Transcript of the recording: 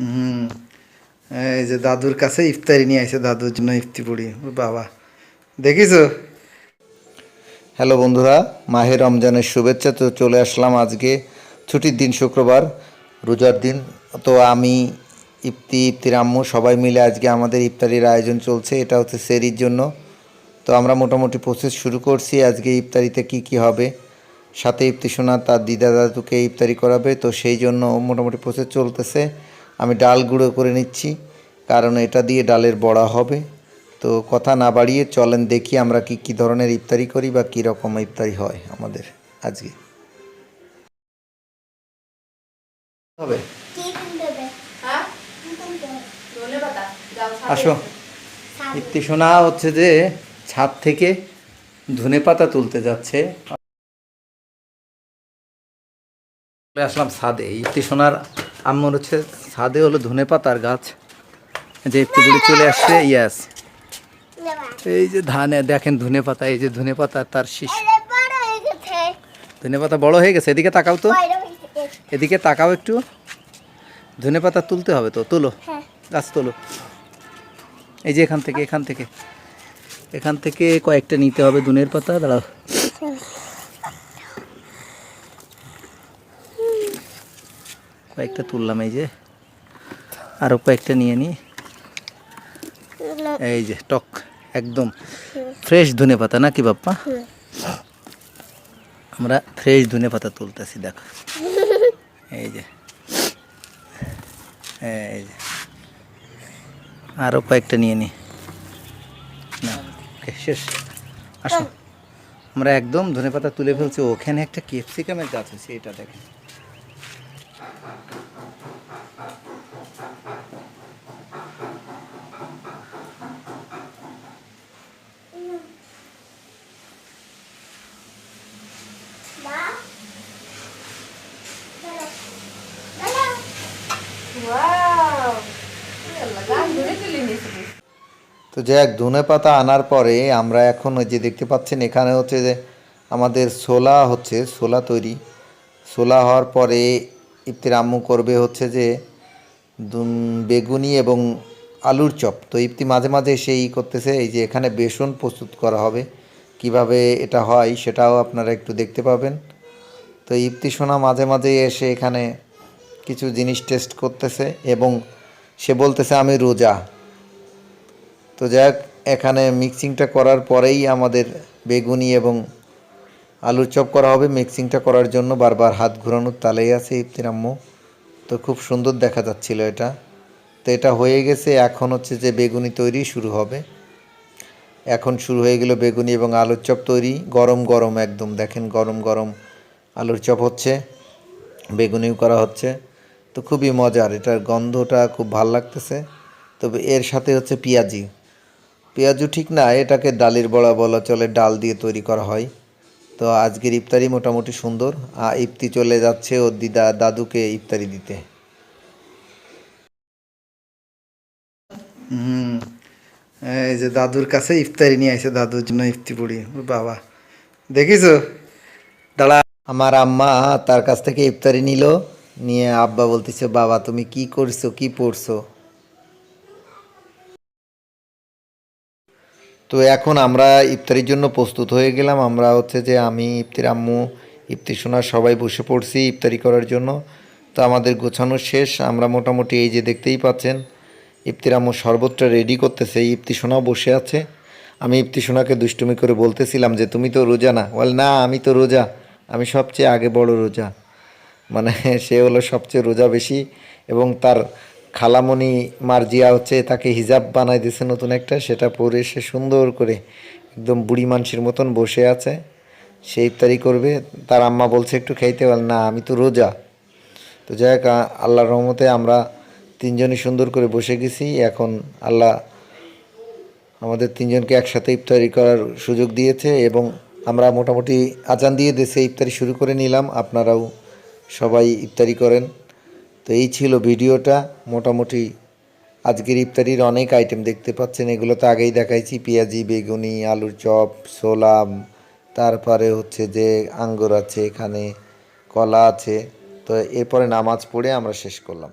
হুম। এই যে দাদুর কাছে ইফতারি নিয়ে আসে দাদুর জন্য ইফতি পুড়ি বাবা। দেখিছো? হ্যালো বন্ধুরা মাহে রমজানের শুভেচ্ছা। তো চলে আসলাম আজকে। ছুটির দিন শুক্রবার, রোজার দিন। তো আমি, ইফতি, ইফতির আম্মু সবাই মিলে আজকে আমাদের ইফতারির আয়োজন চলছে। এটা হচ্ছে সেরির জন্য। তো আমরা মোটামুটি প্রসেস শুরু করছি আজকে ইফতারিতে কি কি হবে। সাথে ইফতি সোনা তার দিদা দাদুকে ইফতারি করাবে। তো সেই জন্য মোটামুটি প্রসেস চলতেছে। আমি ডাল গুঁড়ো করে নিচ্ছি, কারণ এটা দিয়ে ডালের বড়া হবে। তো কথা না বাড়িয়ে চলেন দেখি আমরা কি কি ধরনের ইফতারি করি বা কী রকম ইফতারি হয় আমাদের আজকে। হবে? আসো। ইফতি সোনা হচ্ছে যে ছাদ থেকে ধনে পাতা তুলতে যাচ্ছে। আসলাম ছাদে। ইফতি সোনার আম্মর হচ্ছে ছাদে হলো ধনে পাতার গাছ। যে ইফতিগুলি চলে আসছে ইয়াস। এই যে ধানে দেখেন ধনে পাতা এই যে ধনে পাতা তার শীষ আরে বড় গেছে। ধনে পাতা বড় হয়ে গেছে এদিকে তাকাও তো। এদিকে তাকাও একটু। ধনে পাতা তুলতে হবে তো তুলো। হ্যাঁ। গাছ তোলো। এই যে এখান থেকে এখান থেকে। এখান থেকে কয়েকটা নিতে হবে ধনের পাতা দাঁড়াও। কয়েকটা তুললাম, এই যে। আরও কয়েকটা নিয়ে নিই এই যে, টক, একদম ফ্রেশ ধনে পাতা, নাকি বাপ্পা? আমরা ফ্রেশ ধনে পাতা তুলতেছি, দেখো। এই যে এই যে। আরও কয়েকটা নিয়ে নি। না শেষ। আসো। আমরা একদম ধনে পাতা তুলে ফেলছি, ওখানে একটা ক্যাপসিকামের গাছ আছে, এটা দেখেন মা দাঁড়াও দাঁড়াও ওয়াও আল্লাহ গাছ ধরে তুলে নিয়েছিস তো যাক ধনে পাতা আনার পরে আমরা এখন ওই যে দেখতে পাচ্ছেন, এখানে হচ্ছে যে আমাদের সোলা হচ্ছে সোলা তৈরি। সোলা হওয়ার পরে ইফতির আম্মু করবে হচ্ছে যে বেগুনি এবং আলুর চপ। তো ইফতি মাঝে মাঝে সেই করতেছে, এই যে এখানে বেসন প্রস্তুত করা হবে। কীভাবে এটা হয় সেটাও আপনারা একটু দেখতে পাবেন। তো ইফতি সোনা মাঝে মাঝে এসে এখানে কিছু জিনিস টেস্ট করতেছে এবং সে বলতেছে, আমি রোজা। তো যাক এখানে মিক্সিংটা করার পরেই আমাদের বেগুনি এবং আলুর চপ করা হবে। মিক্সিংটা করার জন্য বারবার হাত ঘোরানোর তালেই আছে ইফতির আম্মু। তো খুব সুন্দর দেখা যাচ্ছিল এটা। তো এটা হয়ে গেছে, এখন হচ্ছে যে বেগুনি তৈরি শুরু হবে। এখন শুরু হয়ে গেল বেগুনি এবং আলুর চপ তৈরি। গরম গরম একদম, দেখেন গরম গরম আলুর চপ হচ্ছে, বেগুনিও করা হচ্ছে। তো খুবই মজার এটার গন্ধটা খুব ভালো লাগতেছে। তবে এর সাথে হচ্ছে পেঁয়াজি। পেঁয়াজু ঠিক না এটাকে ডালের বড়া বলা চলে ডাল দিয়ে তৈরি করা হয়। তো আজকের ইফতারি মোটামুটি সুন্দর। আর ইফতি চলে যাচ্ছে ওর দিদা দাদুকে ইফতারি দিতে। হুম এই যে দাদুর কাছে ইফতারি নিয়ে আসে দাদুর জন্য ইফতি পুড়ি। ও বাবা দেখিছো? দাঁড়া আমার আম্মা তার কাছ থেকে ইফতারি নিল। নিয়ে আব্বা বলতেছে, বাবা, তুমি কি করছ? কি পড়ছো? তো এখন আমরা ইফতারির জন্য প্রস্তুত হয়ে গেলাম। আমরা হচ্ছে যে আমি, ইফতির আম্মু ইফতি সোনা সবাই বসে পড়ছি ইফতারি করার জন্য। তো আমাদের গোছানো শেষ। আমরা মোটামুটি এই যে দেখতেই পাচ্ছেন, ইফতির আম্মু শরবতটা রেডি করতেছে। ইফতি সোনাও বসে আছে। আমি ইফতি সোনাকে দুষ্টুমি করে বলতেছিলাম যে, তুমি তো রোজা না? বল, না, আমি তো রোজা। আমি সবচেয়ে আগে বড় রোজা। মানে সে হলো সবচেয়ে রোজা বেশি এবং তার খালামণি মার্জিয়া হচ্ছে তাকে হিজাব বানাই দিয়েছে নতুন একটা, সেটা পরে সে সুন্দর করে একদম বুড়ি মানুষের মতন বসে আছে। সে ইফতারি করবে, তার আম্মা বলছে একটু খাইতে পার না, আমি তো রোজা। তো যাই হোক আল্লাহর রহমতে আমরা তিনজনই সুন্দর করে বসে গেছি। এখন আল্লাহ আমাদের তিনজনকে একসাথে ইফতারি করার সুযোগ দিয়েছে এবং আমরা মোটামুটি আজান দিয়ে দেশে ইফতারি শুরু করে নিলাম। আপনারাও সবাই ইফতারি করেন। তো এই ছিল ভিডিওটা। মোটামুটি আজকের ইফতারির অনেক আইটেম দেখতে পাচ্ছেন। এগুলো তো আগেই দেখাইছি। পেঁয়াজি, বেগুনি, আলুর চপ সোলাম তারপরে হচ্ছে যে আঙ্গুর আছে, এখানে কলা আছে। তো এরপরে নামাজ পড়ে আমরা শেষ করলাম।